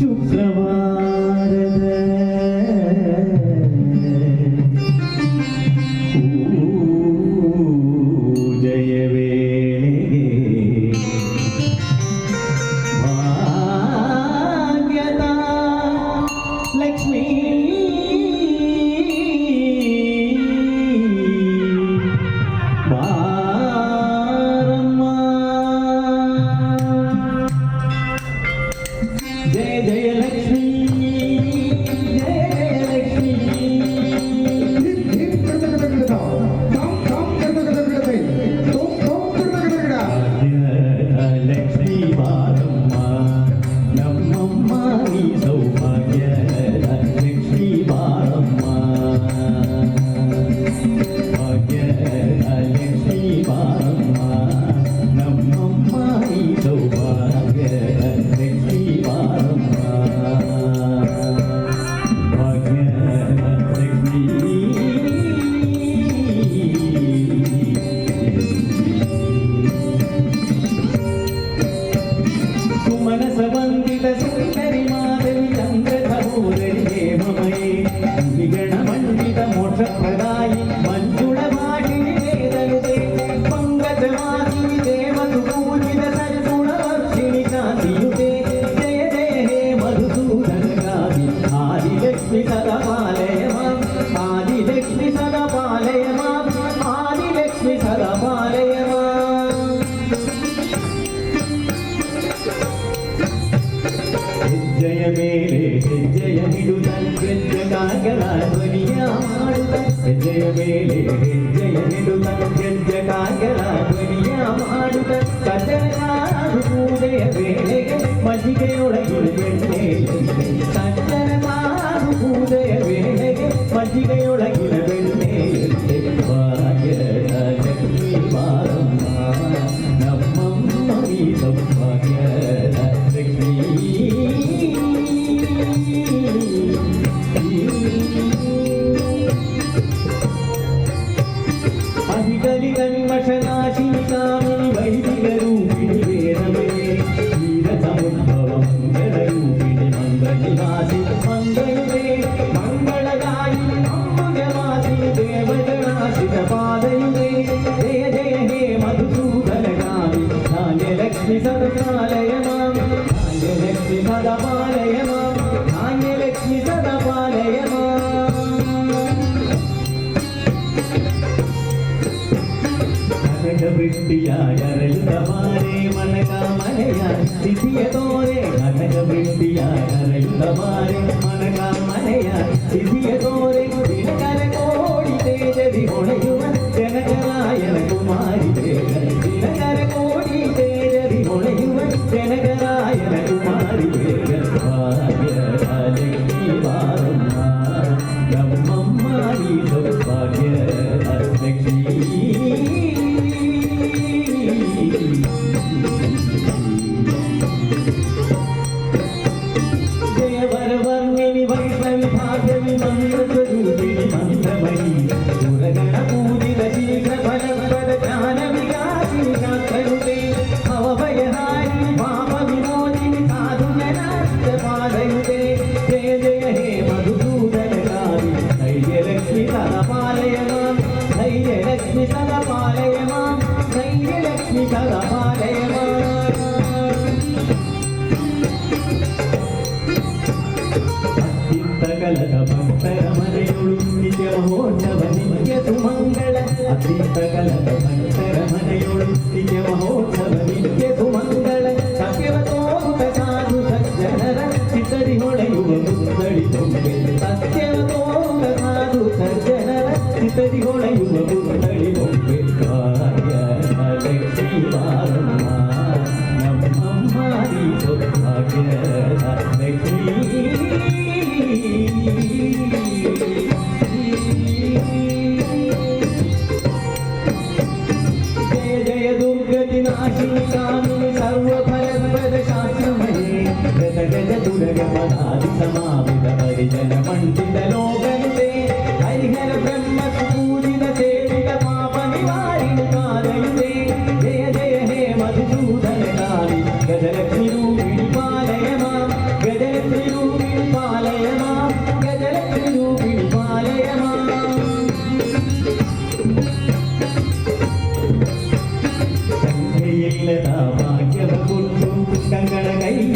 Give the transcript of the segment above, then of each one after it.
ശുക്രവാരത ജയവേളേ. ഭാഗ്യത ലക്ഷ്മീ. மஞ்சிகையொழகில் மஞ்சிகையொழகில் വൃത്തിയായ രൈതമാരെ മനകാമലയായി. സ്ഥിതിയതോരെ കനകവൃത്തിയായ രൈതമാരെ മനകാമലയായി. സ്ഥിതി ಸತ್ಯವ ತೋಗ ಸಾಧು ಸಜ್ಜನರ ಚಿತರಿ ಹೊಳೆಯುವ ಮುಂದಳಿ ಬೊಂಬೆ ಕಾರ್ಯ Thank you.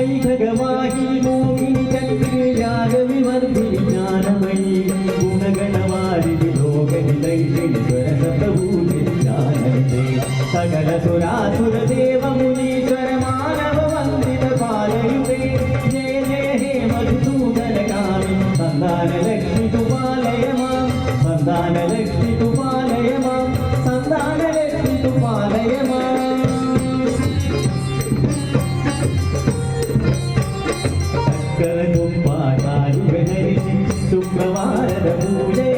ఐషగవాహి మోహిని కలిగే యాగ వివర్ధిని జ్ఞానమయి గుణగణవారిని లోకని దైషిని స్వరస ప్రభుని జ్ఞానమే సకల సురాసుర దేవముని ശുക്രവാരമൂലേ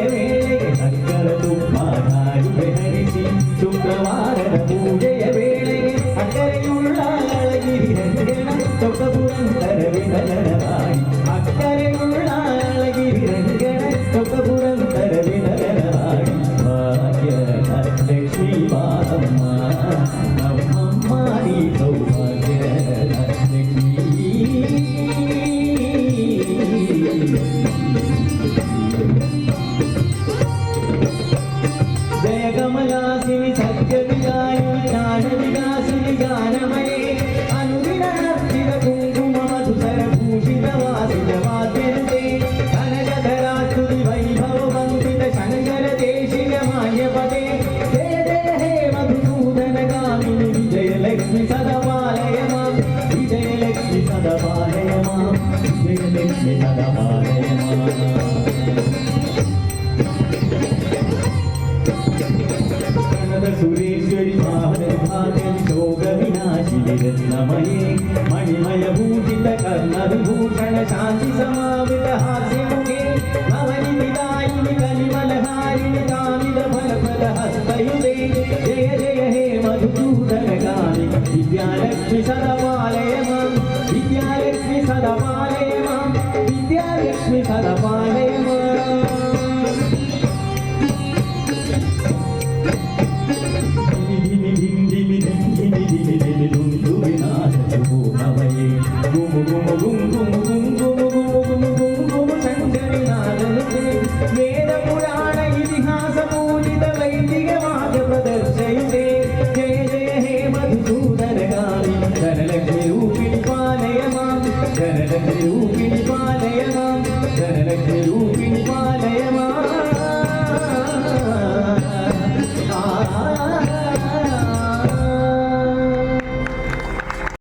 കമലാസിനി സത്യവികാരി ഗാനവികാസിനി ഗാനമയ. ലോക സുരേശ്വരി ശോകവിനാശിനി രത്നമയേ മണിമയ ഭൂഷിത കർണ വിഭൂഷണ ശാന്തി സമാവിത ഹാസ്യ